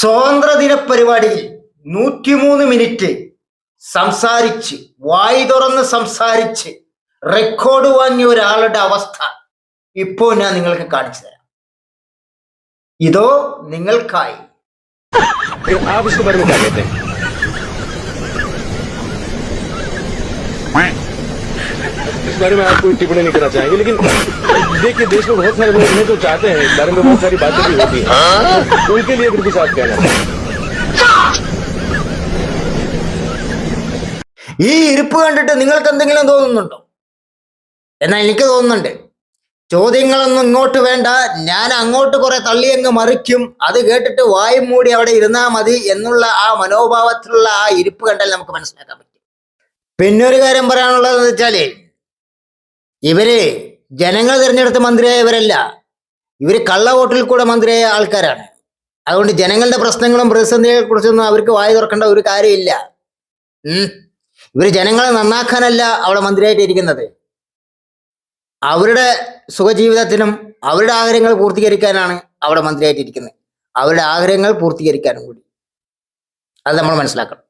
സ്വാതന്ത്ര്യദിന പരിപാടിയിൽ നൂറ്റിമൂന്ന് മിനിറ്റ് സംസാരിച്ച് വായി തുറന്ന് സംസാരിച്ച് റെക്കോർഡ് വാങ്ങിയ ഒരാളുടെ അവസ്ഥ ഇപ്പോൾ ഞാൻ നിങ്ങൾക്ക് കാണിച്ചു തരാം. ഇതോ നിങ്ങൾക്കായി. फिर इस बारे में आप कोई टिप्पणी नहीं करना चाहेंगे लेकिन देखिए देश में बहुत सारे लोग हैं जो चाहते हैं इस बारे में बहुत सारी बातें भी होती हैं तो उनके लिए फिर कुछ आप कहना चाहेंगे ഈ ഇരിപ്പ് കണ്ടിട്ട് നിങ്ങൾക്ക് എന്തെങ്കിലും തോന്നുന്നുണ്ടോ എന്നാൽ എനിക്ക് തോന്നുന്നുണ്ട് ചോദ്യങ്ങളൊന്നും ഇങ്ങോട്ട് വേണ്ട ഞാൻ അങ്ങോട്ട് കുറെ തള്ളി അങ്ങ് മറിക്കും അത് കേട്ടിട്ട് വായും മൂടി അവിടെ ഇരുന്നാ മതി എന്നുള്ള ആ മനോഭാവത്തിലുള്ള ആ ഇരിപ്പ് കണ്ടാൽ നമുക്ക് മനസ്സിലാക്കാൻ പറ്റും പിന്നെ ഒരു കാര്യം പറയാനുള്ളത് വെച്ചാല് ഇവർ ജനങ്ങൾ തിരഞ്ഞെടുത്ത മന്ത്രിയായ ഇവരല്ല. ഇവർ കള്ള വോട്ടിൽ കൂടെ മന്ത്രിയായ ആൾക്കാരാണ്. അതുകൊണ്ട് ജനങ്ങളുടെ പ്രശ്നങ്ങളും പ്രതിസന്ധികളെ കുറിച്ചൊന്നും അവർക്ക് വായി തുറക്കേണ്ട ഒരു കാര്യമില്ല. ഉം. ഇവർ ജനങ്ങളെ നന്നാക്കാനല്ല അവിടെ മന്ത്രിയായിട്ട് ഇരിക്കുന്നത് അവരുടെ സുഖജീവിതത്തിനും അവരുടെ ആഗ്രഹങ്ങൾ പൂർത്തീകരിക്കാനാണ് അവിടെ മന്ത്രിയായിട്ട് ഇരിക്കുന്നത് അവരുടെ ആഗ്രഹങ്ങൾ പൂർത്തീകരിക്കാനും കൂടി. അത് നമ്മൾ മനസ്സിലാക്കണം.